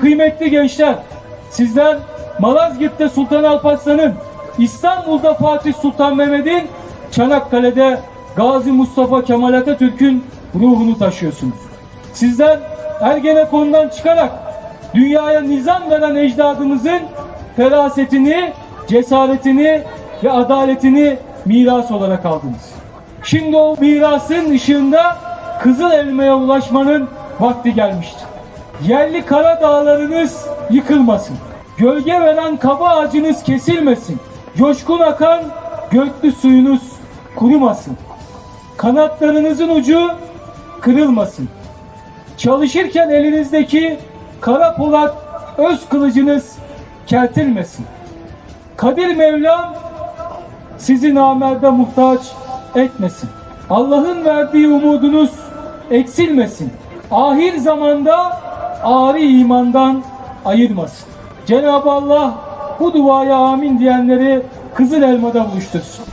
Kıymetli gençler, sizler Malazgirt'te Sultan Alparslan'ın, İstanbul'da Fatih Sultan Mehmet'in, Çanakkale'de Gazi Mustafa Kemal Atatürk'ün ruhunu taşıyorsunuz. Sizler Ergenekon'dan çıkarak dünyaya nizam veren ecdadımızın ferasetini, cesaretini ve adaletini miras olarak aldınız. Şimdi o mirasın ışığında Kızıl Elma'ya ulaşmanın vakti gelmiştir. Yerli kara dağlarınız yıkılmasın. Gölge veren kaba ağacınız kesilmesin. Coşkun akan göklü suyunuz kurumasın. Kanatlarınızın ucu kırılmasın. Çalışırken elinizdeki kara polat öz kılıcınız kertilmesin. Kadir Mevlam sizi namerde muhtaç etmesin. Allah'ın verdiği umudunuz eksilmesin. Ahir zamanda ari imandan ayırmasın. Cenab-ı Allah bu duaya amin diyenleri Kızıl Elma'da buluştursun.